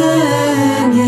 ላንተን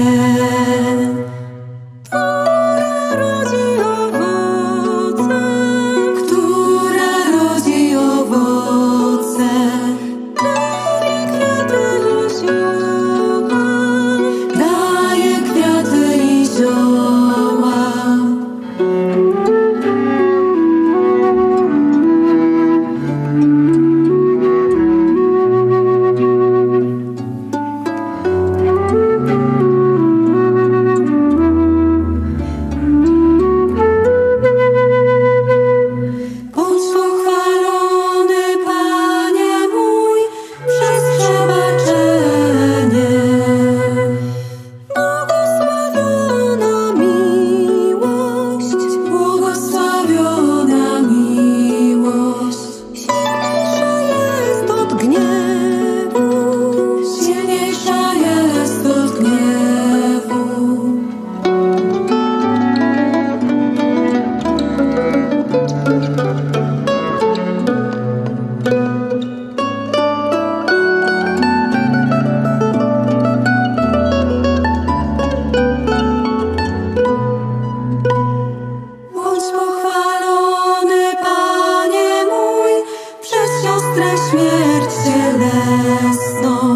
śmierć cielesną.